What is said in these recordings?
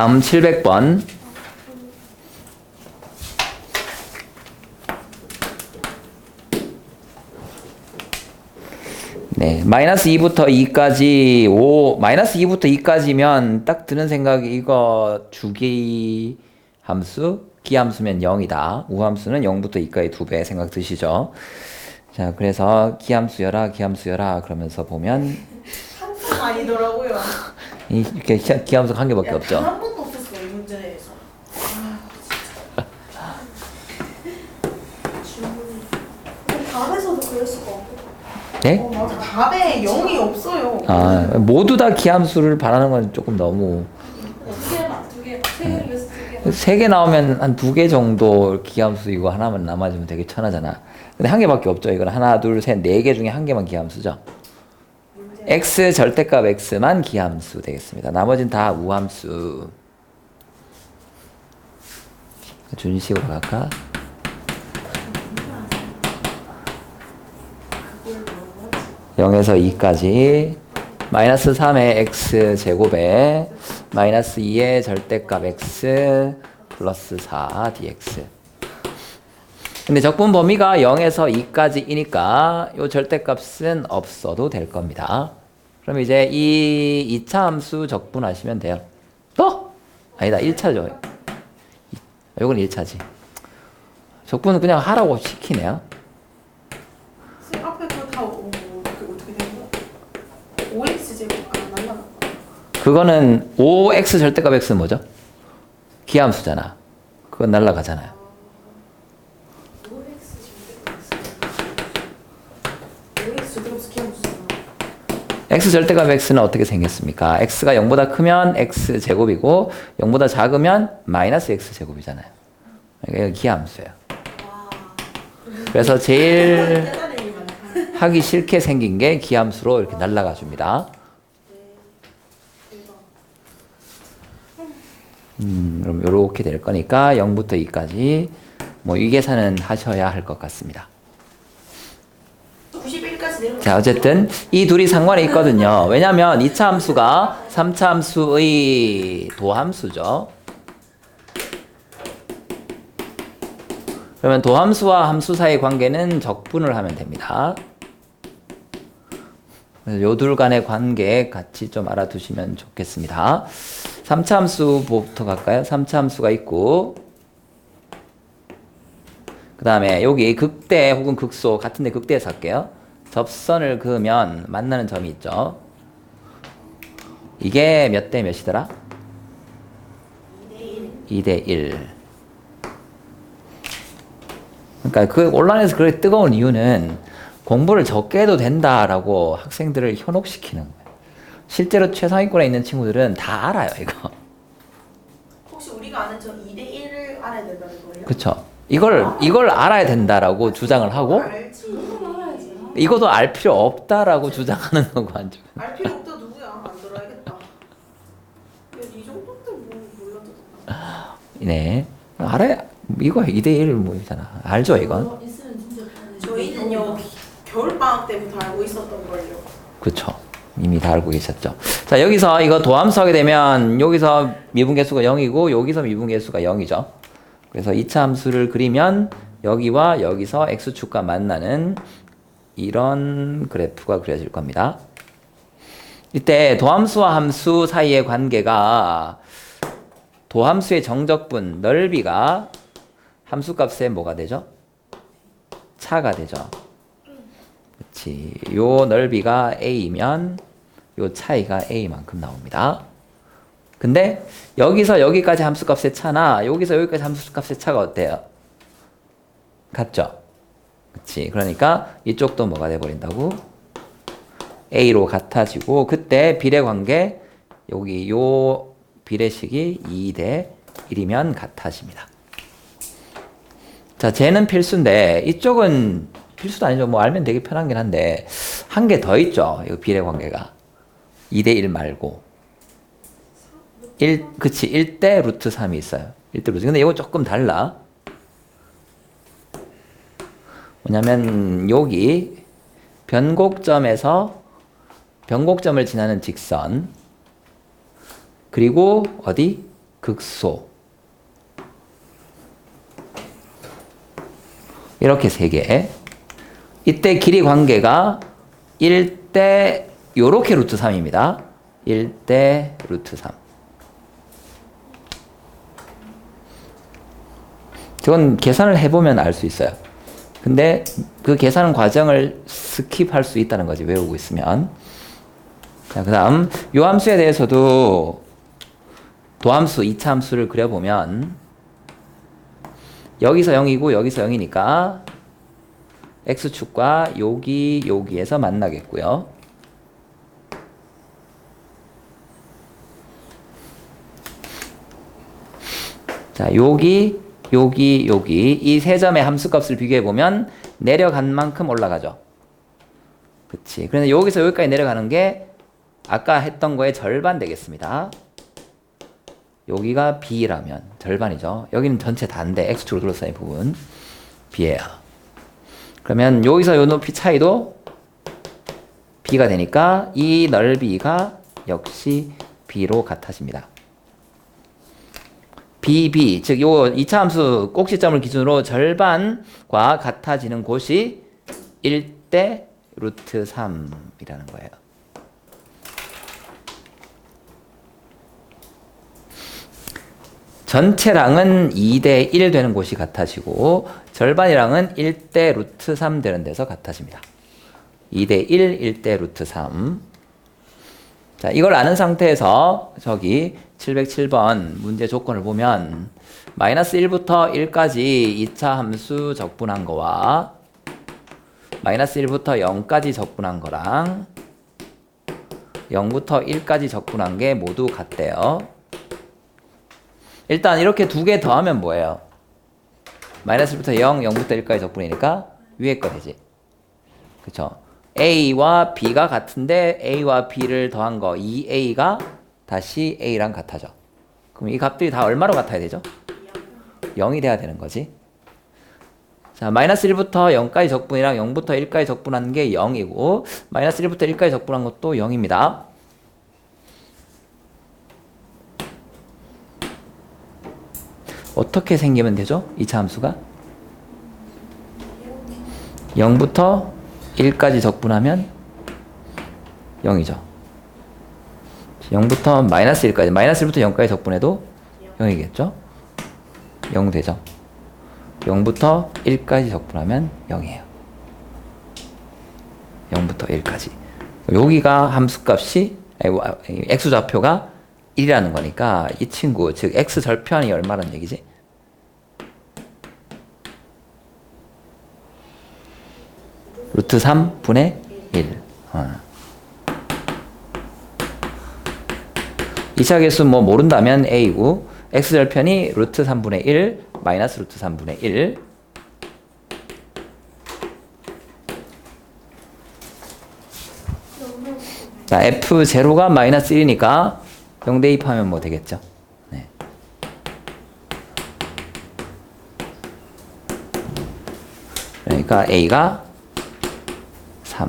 다음 700번. 네, 마이너스 2부터 2까지 5, 마이너스 2부터 2까지면 딱 드는 생각이 이거 주기 함수, 기함수면 0이다. 우함수는 0부터 2까지 두 배 생각 드시죠? 자, 그래서 기함수여라, 기함수여라 그러면서 보면 항상 아니더라고요. 이- 이렇게 기- 기함수가 한 개밖에 없죠. 단한 번도 없었어 이 문제에서. 아 진짜. 주문이. 답에서도 그럴 수가 없고. 네? 어 맞아. 답에 0이 없어요. 아, 모두 다 기함수를 바라는 건 조금 너무 두 개만 두 개. 세 개를 위해서 두 개. 세개 나오면 한 두 개 정도 기함수 이거 하나만 남아주면 되게 천하잖아. 근데 한 개밖에 없죠. 이건 하나, 둘, 셋, 네 개 중에 한 개만 기함수죠. X 절대값 x만 기함수 되겠습니다. 나머지는 다 우함수. 준식으로 갈까? 0에서 2까지 마이너스 3의 x 제곱에 마이너스 2의 절대값 x 플러스 4 dx 근데 적분 범위가 0에서 2까지이니까 이 절대값은 없어도 될 겁니다. 그럼 이제 이 2차 함수 적분하시면 돼요. 또? 아니다 1차죠. 이건 1차지. 적분은 그냥 하라고 시키네요. 쌤 앞에 그다 어떻게 어떻게 된 거야? 5x 제곱 아 날라갔다. 그거는 5x 절대값 x는 뭐죠? 기함수잖아. 그건 날라가잖아요. 5x 제곱 스키하면 주잖아. X 절대값 x는 어떻게 생겼습니까? x가 0보다 크면 x 제곱이고 0보다 작으면 마이너스 x 제곱이잖아요. 이게 기함수예요. 와. 그래서 제일. 하기 싫게 생긴 게 기함수로 이렇게 날라가 줍니다. 음, 그럼 이렇게 될 거니까 0부터 2까지 뭐 이 계산은 하셔야 할 것 같습니다. 91까지 내려. 자, 어쨌든 이 둘이 상관이 있거든요. 왜냐면 2차 함수가 3차 함수의 도함수죠. 그러면 도함수와 함수 사이의 관계는 적분을 하면 됩니다. 요둘 간의 관계 같이 좀 알아두시면 좋겠습니다. 3차 함수부터 갈까요? 3차 함수가 있고 그 다음에 여기 극대 혹은 극소 같은데 극대에서 할게요. 접선을 그으면 만나는 점이 있죠. 이게 몇 대 몇이더라? 2대 1. 그러니까 그 온라인에서 그렇게 뜨거운 이유는 공부를 적게 해도 된다라고 학생들을 현혹시키는 거예요. 실제로 최상위권에 있는 친구들은 다 알아요, 이거. 혹시 우리가 아는 저 2대 1을 알아야 된다는 거예요? 그쵸? 이걸, 이걸 알아야 된다라고 주장을 하고. 이것도 알 필요 없다라고 주장하는 거고, 한쪽은. 알 필요 없다 누구야? 안 들어야겠다. 야, 이 정도면 뭐 몰라도. 네. 알아야, 이거 2대1 뭐잖아. 알죠, 이건? 저희는요 겨울 방학 때부터 알고 있었던 걸요. 그쵸. 이미 다 알고 계셨죠. 자, 여기서 이거 도함수 하게 되면 여기서 미분계수가 0이고 여기서 미분계수가 0이죠. 그래서 2차 함수를 그리면 여기와 여기서 x축과 만나는 이런 그래프가 그려질 겁니다. 이때 도함수와 함수 사이의 관계가 도함수의 정적분 넓이가 함수값에 뭐가 되죠? 차가 되죠. 그렇지. 요 넓이가 a이면 요 차이가 a만큼 나옵니다. 근데 여기서 여기까지 함수값의 차나 여기서 여기까지 함수값의 차가 어때요? 같죠? 그렇지. 그러니까 이쪽도 뭐가 돼 버린다고? a로 같아지고 그때 비례 관계 여기 요 비례식이 2대 1이면 같아집니다. 자, 쟤는 필수인데 이쪽은 필수도 아니죠. 뭐 알면 되게 편하긴 한데 한 개 더 있죠. 이 비례 관계가 2대 1 말고 1 그치 1대 루트 3이 있어요. 1대 루트. 근데 이거 조금 달라. 뭐냐면 여기 변곡점에서 변곡점을 지나는 직선 그리고 어디 극소. 이렇게 세 개. 이때 길이 관계가 1대 요렇게 루트 3입니다. 1대 루트 3. 저건 계산을 해보면 알 수 있어요. 근데 그 계산 과정을 스킵할 수 있다는 거지, 외우고 있으면. 자, 그 다음, 요 함수에 대해서도 도함수, 2차 함수를 그려보면, 여기서 0이고, 여기서 0이니까, x축과 여기, 여기에서 만나겠고요. 자, 여기, 여기, 여기 이 세 점의 함수값을 비교해 보면 내려간 만큼 올라가죠. 그치. 그런데 여기서 여기까지 내려가는 게 아까 했던 거의 절반 되겠습니다. 여기가 b라면 절반이죠. 여기는 전체 다인데 x축으로 둘러싸인 부분 b예요. 그러면 여기서 요 높이 차이도 b가 되니까 이 넓이가 역시 b로 같아집니다. BB 즉요 2차 함수 꼭지점을 기준으로 절반과 같아지는 곳이 1대 루트 3이라는 거예요. 전체랑은 2대 1 되는 곳이 같아지고 절반이랑은 1대 루트 3 되는 데서 같아집니다. 2대 1, 1대 루트 3. 자, 이걸 아는 상태에서 저기 707번 문제 조건을 보면 마이너스 1부터 1까지 2차 함수 적분한 거와 마이너스 1부터 0까지 적분한 거랑 0부터 1까지 적분한 게 모두 같대요. 일단 이렇게 두 개 더하면 뭐예요? 마이너스 1부터 0, 0부터 1까지 적분이니까 위에 거 되지. 그쵸? A와 B가 같은데 A와 B를 더한 거 2A가 다시 A랑 같아져. 그럼 이 값들이 다 얼마로 같아야 되죠? 0이 돼야 되는 거지. 자, 마이너스 1부터 0까지 적분이랑 0부터 1까지 적분한 게 0이고 마이너스 1부터 1까지 적분한 것도 0입니다. 어떻게 생기면 되죠? 2차 함수가? 0부터 1까지 적분하면 0이죠. 0부터 마이너스 1까지, 마이너스 1부터 0까지 적분해도 0이겠죠? 0 되죠. 0부터 1까지 적분하면 0이에요. 0부터 1까지. 여기가 함수값이, x좌표가 1이라는 거니까 이 친구, 즉 x 절편이 얼마란 얘기지? 루트 3분의 1. 어. 2차 계수 뭐 모른다면 a고 x 절편이 루트 3분의 1 마이너스 루트 3분의 1 자, f0가 마이너스 1이니까 0 대입하면 뭐 되겠죠? 네. 그러니까 a가 3.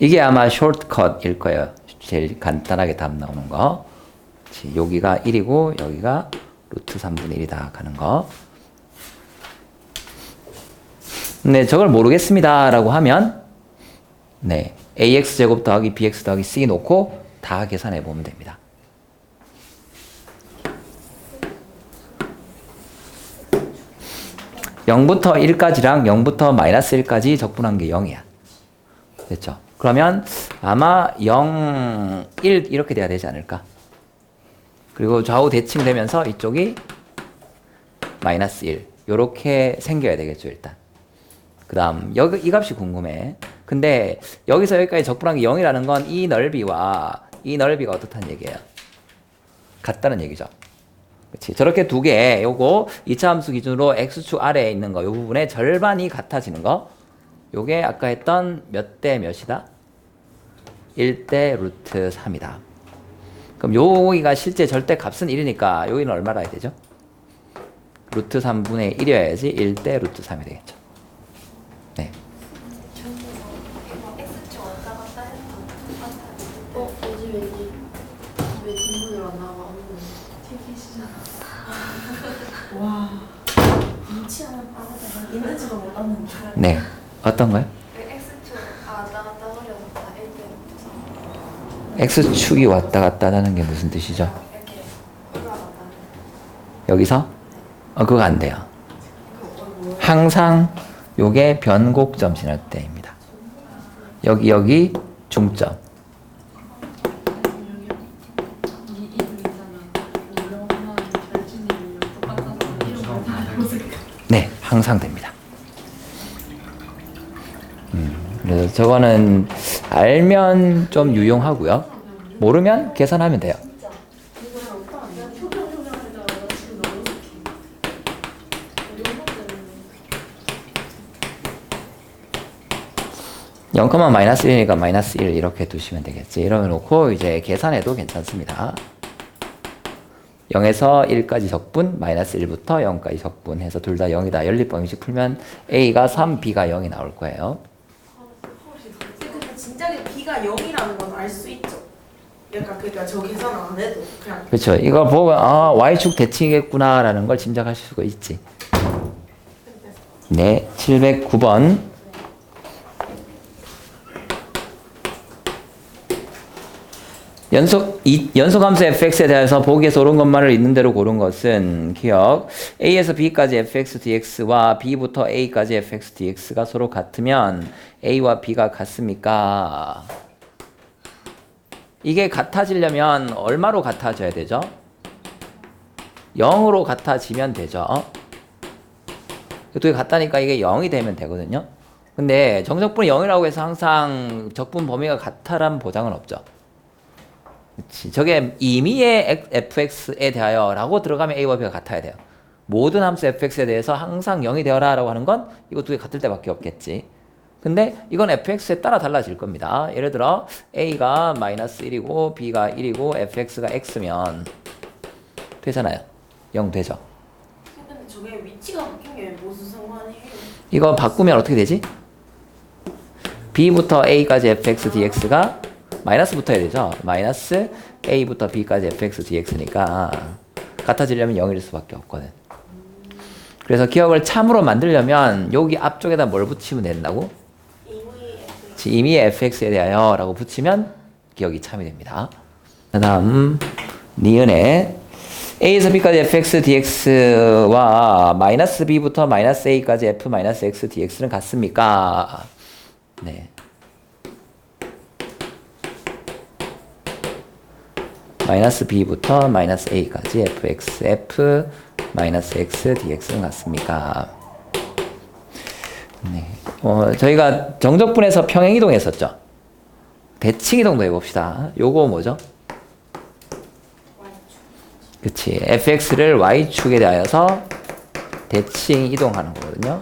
이게 아마 숏컷일 거예요. 제일 간단하게 답 나오는 거. 여기가 1이고 여기가 루트 3분의 1이다 가는 거. 네, 저걸 모르겠습니다. 라고 하면, 네, ax 제곱 더하기 bx 더하기 c 놓고 다 계산해 보면 됩니다. 영부터 1까지랑 0부터 마이너스 1까지 적분한 게 0이야. 됐죠? 그러면 아마 0, 1 이렇게 돼야 되지 않을까? 그리고 좌우 대칭 되면서 이쪽이 마이너스 1 요렇게 생겨야 되겠죠, 일단. 그 다음, 여기, 이 값이 궁금해. 근데 여기서 여기까지 적분한 게 0이라는 건 이 넓이와 이 넓이가 어떻다는 얘기예요? 같다는 얘기죠. 그치. 저렇게 두 개, 요거 2차 함수 기준으로 x축 아래에 있는 거, 요 부분의 절반이 같아지는 거. 요게 아까 했던 몇 대 몇이다? 1대 루트 3이다. 그럼 여기가 실제 절대 값은 1이니까 여기는 얼마라 해야 되죠? 루트 3분의 1이어야지 1대 루트 3이 되겠죠. 네. 어? 눈치 하나 빠르다 몰랐는데 네. 어떤 거요? X축 아 왔다 갔다 거려서 다 1대 X축이 왔다 갔다 하는 게 무슨 뜻이죠? 여기서? 어, 그거 안 돼요. 항상 요게 변곡점 지날 때입니다. 여기, 여기 중점. 네, 항상 됩니다. 음, 그래서 저거는 알면 좀 유용하고요. 모르면 계산하면 돼요. 영0 마이너스 1이니까 마이너스 1 이렇게 두시면 되겠지. 이러면 놓고 이제 계산해도 괜찮습니다. 0에서 1까지 적분, 마이너스 1부터 0까지 적분 해서 둘 다 0이다. 연립 방식 풀면 A가 3, B가 0이 나올 거예요. B가 0이라는 건 알 수 있죠 그러니까 저 계산 안 해도 그냥 그렇죠. 이거 보고 아, Y축 대칭이겠구나라는 걸 짐작하실 수가 있지. 네, 709번. 연속 이, 연속함수 fx에 대해서 보기에서 옳은 것만을 있는 대로 고른 것은 기억 a에서 b까지 fx dx와 b부터 a까지 fx dx가 서로 같으면 a와 b가 같습니까? 이게 같아지려면 얼마로 같아져야 되죠? 0으로 같아지면 되죠. 두개 같다니까 이게 0이 되면 되거든요. 근데 정적분이 0이라고 해서 항상 적분 범위가 같다란 보장은 없죠. 그치. 저게 임의의 fx에 대하여 라고 들어가면 a와 b가 같아야 돼요. 모든 함수 fx에 대해서 항상 0이 되어라 라고 하는 건 이거 두 개 같을 때밖에 없겠지. 근데 이건 fx에 따라 달라질 겁니다. 예를 들어 a가 마이너스 1이고 b가 1이고 fx가 x면 되잖아요. 0 되죠. 근데 저게 위치가 바뀐 게 무슨 상관이에요? 이거 바꾸면 어떻게 되지? b부터 a까지 fx dx가 마이너스 붙어야 되죠. 마이너스 a부터 b까지 fx dx니까 같아지려면 0일 수밖에 없거든. 그래서 기억을 참으로 만들려면 여기 앞쪽에다 뭘 붙이면 된다고? 이미 fx에 대하여 라고 붙이면 기억이 참이 됩니다. 다음 니은의 a에서 b까지 fx dx와 마이너스 b부터 마이너스 a까지 f 마이너스 x dx는 같습니까? 네. 마이너스 b부터 마이너스 a까지 fx f 마이너스 x dx는 같습니까? 네. 어, 저희가 정적분에서 평행이동 했었죠. 대칭이동도 해봅시다. 요거 뭐죠? 그치. fx를 y축에 대하여서 대칭 이동하는 거거든요.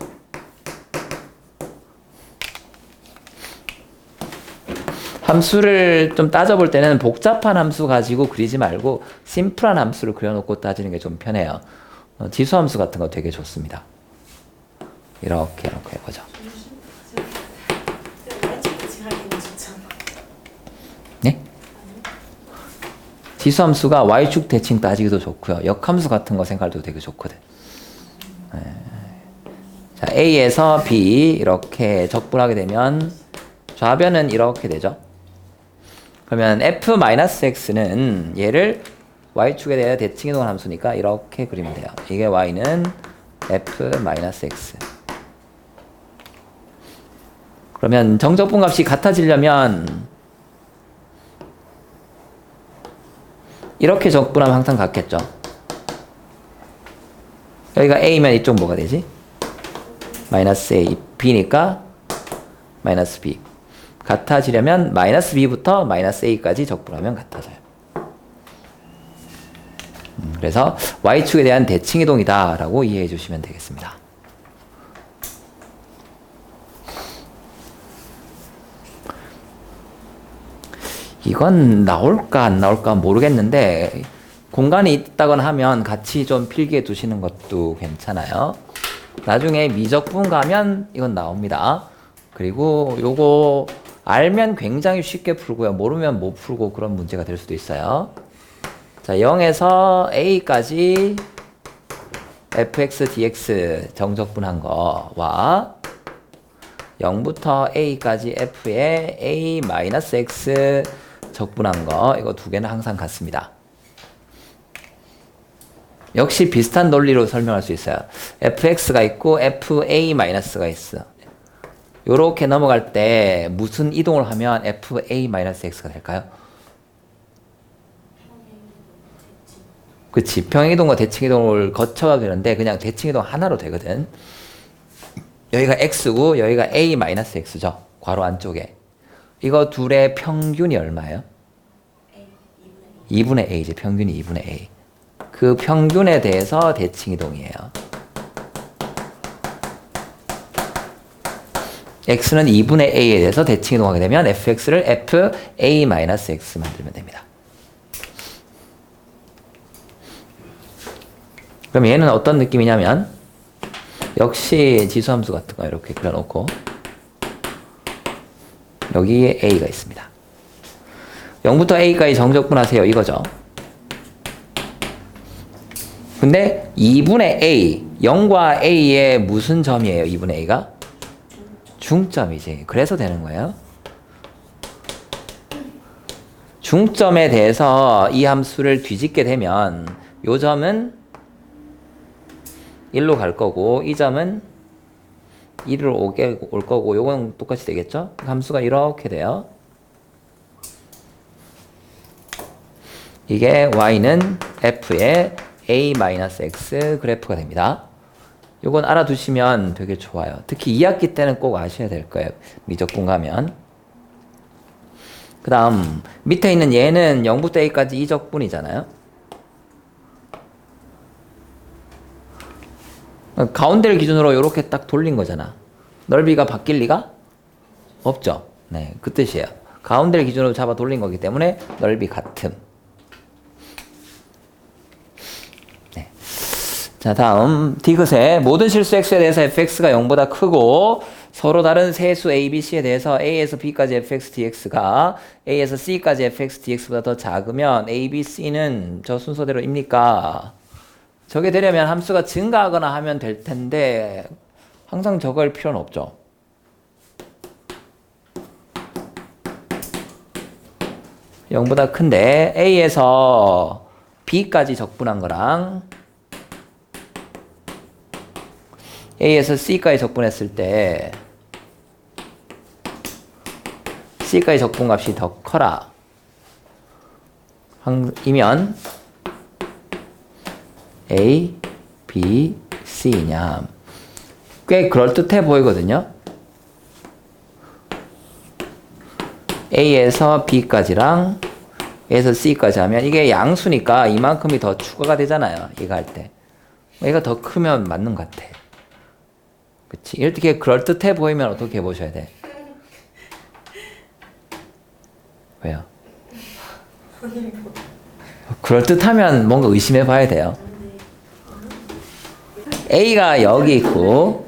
함수를 좀 따져볼 때는 복잡한 함수 가지고 그리지 말고 심플한 함수를 그려놓고 따지는 게 좀 편해요. 어, 지수 함수 같은 거 되게 좋습니다. 이렇게 이렇게 해보죠. 완전 지나기는 좋잖아 네? 지수함수가 y축 대칭 따지기도 좋고요. 역함수 같은 거 생각해도 되게 좋거든. 네. 자, A에서 B 이렇게 적분하게 되면 좌변은 이렇게 되죠. 그러면 f-x는 얘를 y축에 대해 대칭 이동한 함수니까 이렇게 그리면 돼요. 이게 y는 f-x. 그러면 정적분 값이 같아지려면 이렇게 적분하면 항상 같겠죠. 여기가 A면 이쪽 뭐가 되지? 마이너스 A, B니까 마이너스 B. 같아지려면 마이너스 B부터 마이너스 A까지 적분하면 같아져요. 음, 그래서 Y축에 대한 대칭 이동이다 라고 이해해 주시면 되겠습니다. 이건 나올까 안 나올까 모르겠는데 공간이 있다거나 하면 같이 좀 필기해 두시는 것도 괜찮아요. 나중에 미적분 가면 이건 나옵니다. 그리고 요거 알면 굉장히 쉽게 풀고요. 모르면 못 풀고 그런 문제가 될 수도 있어요. 자, 0에서 a까지 fx dx 정적분한 거와 0부터 a까지 f의 a 마이너스 x 적분한 거 이거 두 개는 항상 같습니다. 역시 비슷한 논리로 설명할 수 있어요. fx가 있고 fa 마이너스가 있어. 요렇게 넘어갈 때 무슨 이동을 하면 fa 마이너스 x가 될까요? 그치 평행이동과 대칭이동을 거쳐가 되는데 그냥 대칭이동 하나로 되거든. 여기가 x고 여기가 a 마이너스 x죠. 괄호 안쪽에. 이거 둘의 평균이 얼마예요? 2분의 a지 평균이 2분의 a. 그 평균에 대해서 대칭 이동이에요. x는 2분의 a에 대해서 대칭 이동하게 되면 fx를 f a 마이너스 x 만들면 됩니다. 그럼 얘는 어떤 느낌이냐면 역시 지수함수 같은 거 이렇게 그려놓고 여기에 a가 있습니다. 0부터 a까지 정적분하세요 이거죠. 근데 2분의 a 0과 a의 무슨 점이에요 2분의 a가? 중점이지. 그래서 되는 거예요. 중점에 대해서 이 함수를 뒤집게 되면 요 점은 1로 갈 거고 이 점은 1로 오게 올 거고 요건 똑같이 되겠죠? 함수가 이렇게 돼요. 이게 y는 f의 a-x 그래프가 됩니다. 요건 알아두시면 되게 좋아요. 특히 2학기 때는 꼭 아셔야 될 거예요. 미적분 가면. 그 다음 밑에 있는 얘는 0부터 a까지 이적분이잖아요. 가운데를 기준으로 이렇게 딱 돌린 거잖아. 넓이가 바뀔 리가 없죠. 네, 그 뜻이에요. 가운데를 기준으로 잡아 돌린 거기 때문에 넓이 같음. 네. 자, 다음 디귿의 모든 실수 x에 대해서 fx가 0보다 크고 서로 다른 세수 a, b, c에 대해서 a에서 b까지 fx dx가 a에서 c까지 fx dx보다 더 작으면 a, b, c는 저 순서대로입니까? 저게 되려면 함수가 증가하거나 하면 될 텐데 항상 저걸 필요는 없죠. 영보다 큰데 a에서 b까지 적분한 거랑 a에서 c까지 적분했을 때 c까지 적분 값이 더 커라. 항- 이면 A, B, C냐. 꽤 그럴듯해 보이거든요. A에서 B까지랑 A에서 C까지 하면 이게 양수니까 이만큼이 더 추가가 되잖아요. 이거 할 때. 얘가 더 크면 맞는 것 같아. 그치? 이렇게 그럴듯해 보이면 어떻게 보셔야 돼? 왜요? 그럴듯하면 뭔가 의심해 봐야 돼요. A가 여기 있고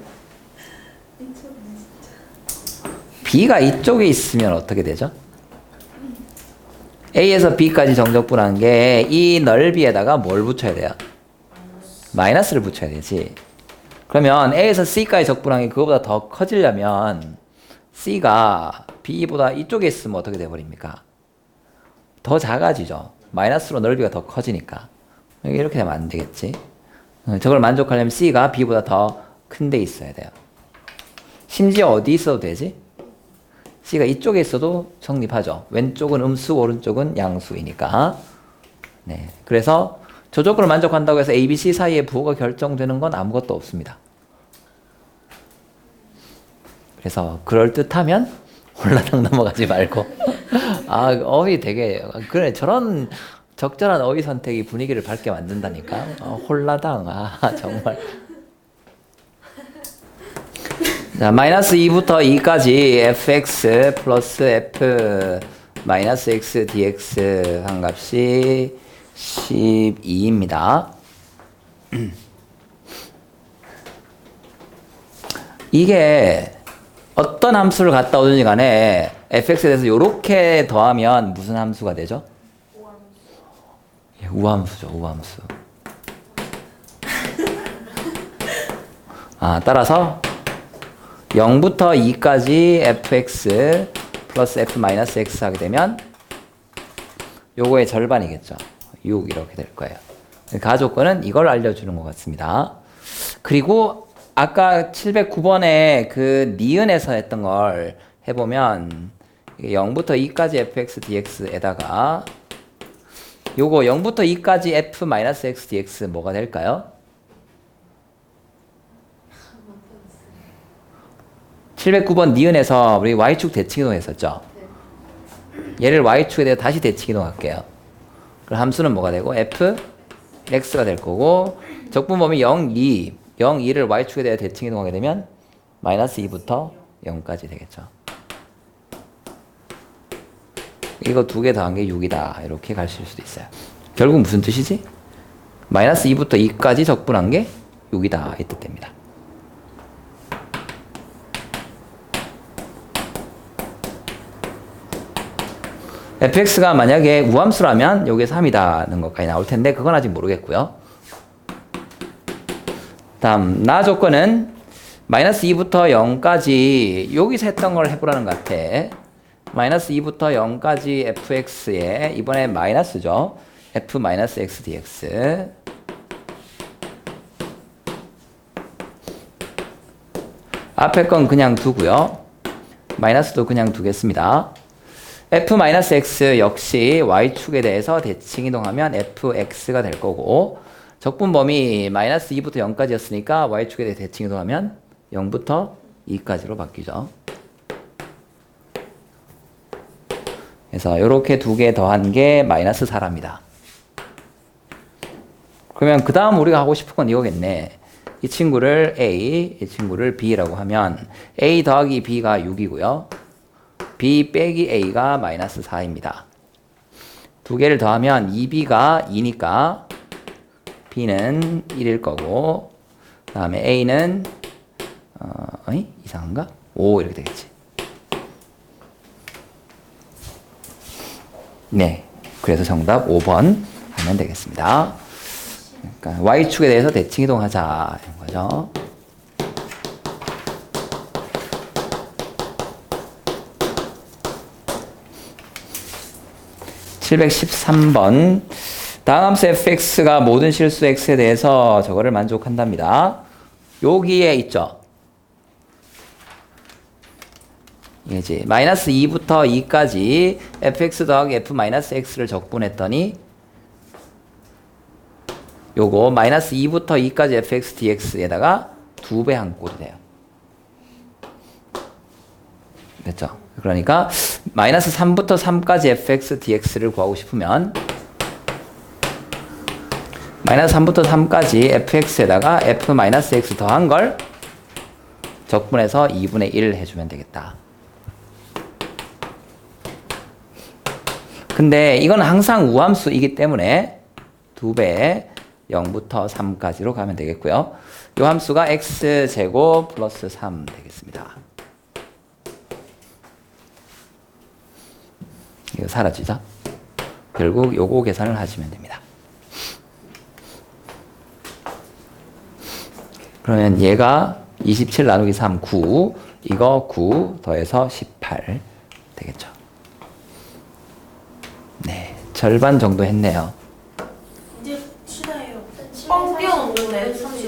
B가 이쪽에 있으면 어떻게 되죠? A에서 B까지 정적분한 게 이 넓이에다가 뭘 붙여야 돼요? 마이너스를 붙여야 되지. 그러면 A에서 C까지 적분한 게 그거보다 더 커지려면 C가 B보다 이쪽에 있으면 어떻게 돼버립니까? 더 작아지죠. 마이너스로 넓이가 더 커지니까. 이렇게 되면 안 되겠지. 어, 저걸 만족하려면 C가 B보다 더 큰 데 있어야 돼요. 심지어 어디 있어도 되지? C가 이쪽에 있어도 성립하죠. 왼쪽은 음수, 오른쪽은 양수이니까. 네. 그래서 저쪽으로 만족한다고 해서 A, B, C 사이에 부호가 결정되는 건 아무것도 없습니다. 그래서 그럴듯하면 홀라당 넘어가지 말고. 아, 어휘 되게, 그래, 저런 적절한 어휘 선택이 분위기를 밝게 만든다니까. 어, 홀라당. 아, 정말. 자, 마이너스 2부터 2까지 fx 플러스 f 마이너스 x dx 한 값이 12입니다. 이게 어떤 함수를 갖다 오든지 간에 fx에 대해서 이렇게 더하면 무슨 함수가 되죠? 예, 우함수죠, 우함수. 아, 따라서 0부터 2까지 fx 플러스 f 마이너스 x 하게 되면 요거의 절반이겠죠. 6 이렇게 될 거예요. 가조건은 이걸 알려주는 것 같습니다. 그리고 아까 709번에 그 니은에서 했던 걸 해보면 이게 0부터 2까지 fx dx에다가 요거 0부터 2까지 f 마이너스 x dx 뭐가 될까요? 709번 니은에서 우리 y축 대칭 이동 했었죠. 얘를 y축에 대해 다시 대칭 이동 할게요. 그럼 함수는 뭐가 되고 f x가 될 거고 적분범위 0, 2, 0, 2를 y축에 대해 대칭 이동하게 되면 마이너스 2부터 0까지 되겠죠. 이거 두 개 더한 게 6이다. 이렇게 가실 수도 있어요. 결국 무슨 뜻이지? 마이너스 2부터 2까지 적분한 게 6이다. 이 뜻됩니다. fx가 만약에 우함수라면 여기에 3이다는 것까지 나올 텐데 그건 아직 모르겠고요. 다음 나 조건은 마이너스 2부터 0까지 여기서 했던 걸 해보라는 것 같아. 마이너스 2부터 0까지 fx에 이번에 마이너스죠. f 마이너스 x dx 앞에 건 그냥 두고요. 마이너스도 그냥 두겠습니다. f-x 역시 y축에 대해서 대칭 이동하면 fx가 될 거고 적분 범위 마이너스 2부터 0까지였으니까 y축에 대해 대칭 이동하면 0부터 2까지로 바뀌죠. 그래서 이렇게 두 개 더한 게 마이너스 4랍니다. 그러면 그 다음 우리가 하고 싶은 건 이거겠네. 이 친구를 A, 이 친구를 B라고 하면 A 더하기 B가 6이고요. B 빼기 A가 마이너스 4입니다. 두 개를 더하면 2B가 2니까 B는 1일 거고 그 다음에 A는 어? 이상한가? 5 이렇게 되겠지. 네. 그래서 정답 5번 하면 되겠습니다. 그러니까 Y축에 대해서 대칭 이동하자 이런 거죠. (713번) 다음 함수 fx가 모든 실수 x에 대해서 저거를 만족한답니다. 여기에 있죠. 이제 마이너스 2부터 2까지 fx 더하기 f 마이너스 x를 적분했더니 요거 마이너스 2부터 2까지 fx dx에다가 두배한 꼴이 돼요. 됐죠? 그러니까 마이너스 3부터 3까지 fx dx를 구하고 싶으면 마이너스 3부터 3까지 fx에다가 f 마이너스 x 더한 걸 적분해서 2분의 1을 해주면 되겠다. 근데 이건 항상 우함수이기 때문에 두배 0부터 3까지로 가면 되겠고요. 이 함수가 x제곱 플러스 3 되겠습니다. 이거 사라지죠? 결국 요거 계산을 하시면 됩니다. 그러면 얘가 27 나누기 3, 9. 이거 9 더해서 18 되겠죠. 네, 절반 정도 했네요. 이제 쉬다예요. 뻥 뛰어오네, 35분